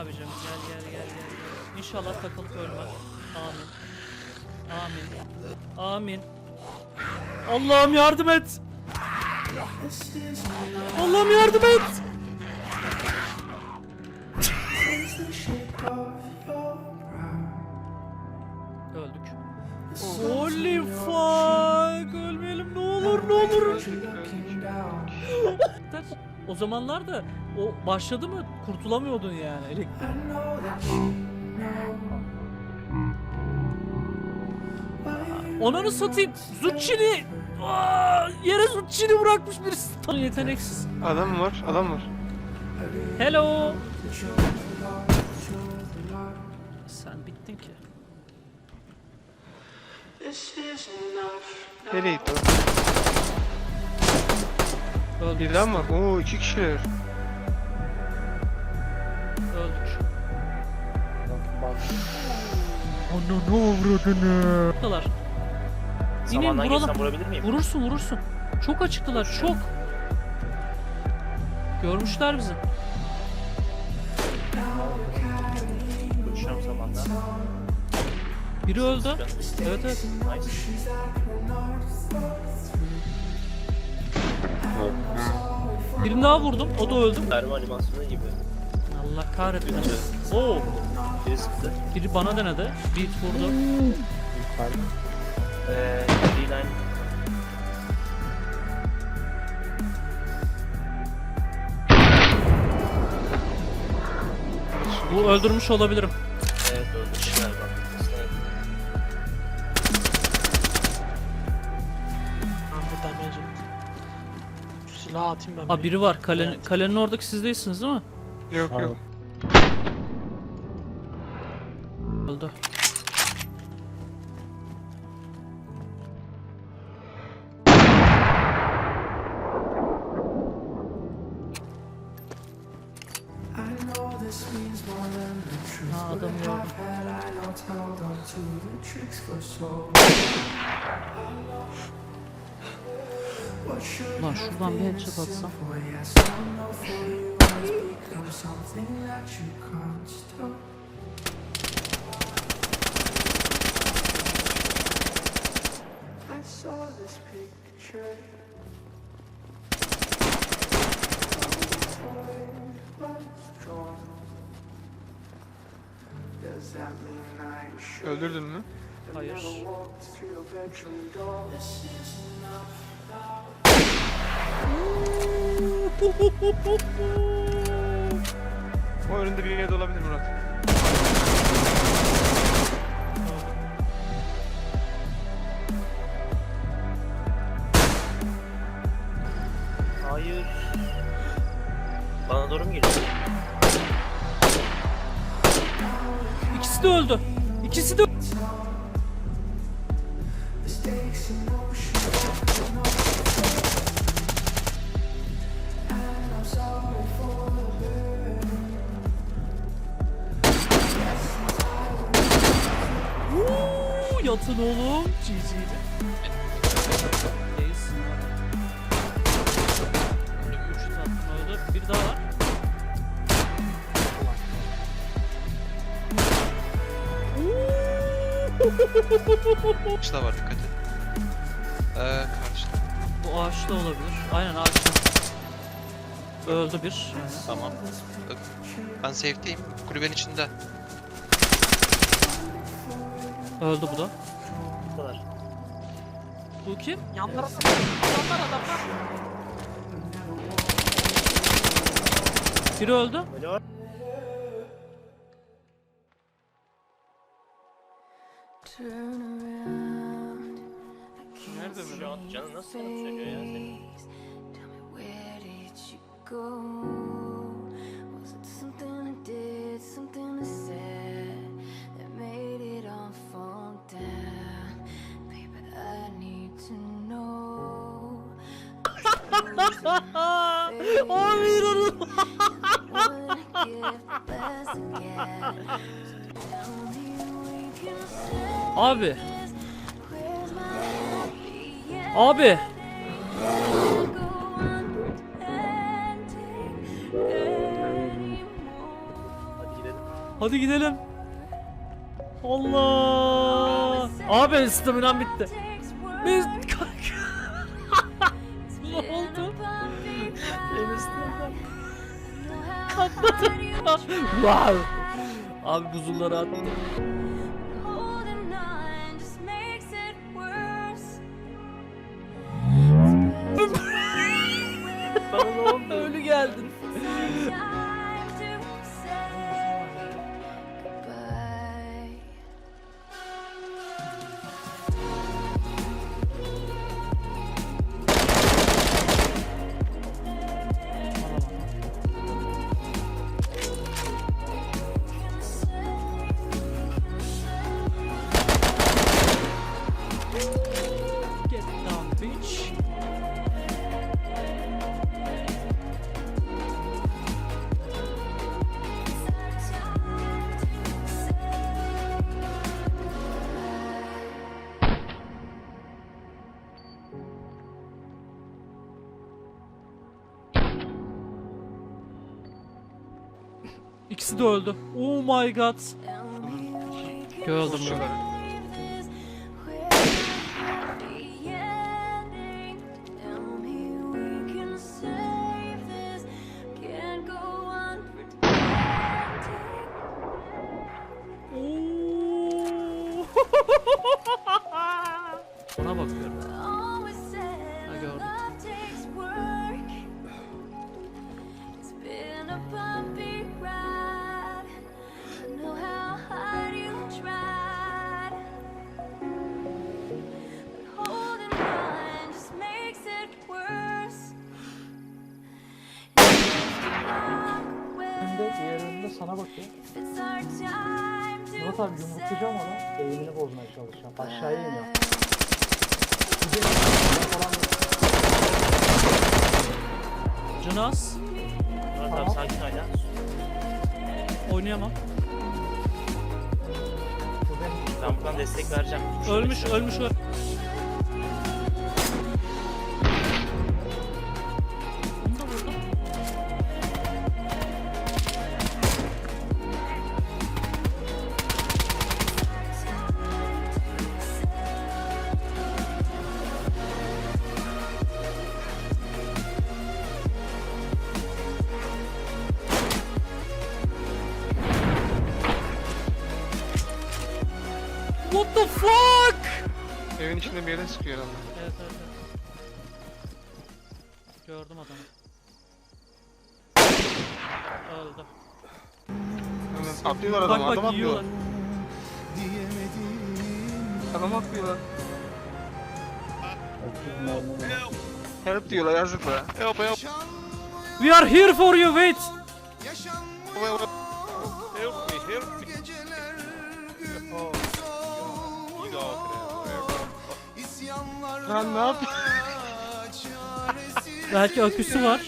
abicim gel gel gel gel. gel. İnşallah takılıp ölmem. Amin. Amin. Amin. Allah'ım yardım et. Allah'ım yardım et. Öldük. Holy o zamanlar da o başladı mı kurtulamıyordun yani. Elektrik. Onanı satayım. Zucchini. Aa, yere zucchini bırakmış birisi. Yeteneksiz. Adam var, adam var. Hello. Sen bittin ki. Nereye gitti? Öldük. Birden var. Oo iki kişiler. Öldük. Ana ne avradını? Buradalar. Samandan vuralım. geçsem vurabilir miyim? Vurursun vurursun. Çok açıktılar çok. Görmüşler bizi. Uçuyorum samandan. Biri öldü. Evet evet. Nice. Birini daha vurdum. O da öldü. Mermi animasyonu gibi. Allah kahretmesin. Oo. Biri sıktı. Biri bana denedi. Bir vurdu. Eee D-Line. Bu öldürmüş olabilirim. Evet öldü galiba. Atayım ben. Bir. biri var. Kalenin, Evet. kalenin oradaki siz değilsiniz değil mi? Yok yok. Öldü. Ha adam gördüm. Lan şuradan bir headshot atsam. Öldürdün mü? Hayır. O önünde bir yerde olabilir Murat. Hayır. Bana doğru mu geliyor? İkisi de öldü. İkisi de Uuu, Yatın oğlum. GG'di. Üç tatlım öldü. Bir daha var. Karşıda var dikkat et. Ee, karşıda. Bu ağaçta olabilir. Aynen ağaçta. Öldü bir. Tamam. Ben safe'teyim. Kulübenin içinde. Öldü bu da. Bu kadar. Bu kim? Yanlara adamlar adamlar. Biri öldü. Around. Nerede an canı nasıl sönüyor ya senin? Can say Abi. Abi. Hadi gidelim. Hadi gidelim. Allah. Abi staminam bitti. Biz worse. Bana ne oldu? Ölü geldin. İkisi de öldü. Oh my god. Gördüm. Koşuyorlar. Sana time to Murat abi yumruklayacağım onu. Eğimini bozmaya çalışacağım. Aşağıya iniyor. Canas. Murat abi sakin hala. Oynayamam. bu benim. Ben buradan destek vereceğim. Ölmüş, şöyle. ölmüş. Evin içinde bir yere sıkıyor herhalde. Evet evet evet. Gördüm adamı. Öldü. Hemen atlıyorlar adamı. Adam atlıyorlar. Adam atlıyorlar. Help diyorlar yazıklar. Help help. We are here for you wait. Help Lan ne yapıyorsun? Belki aküsü var.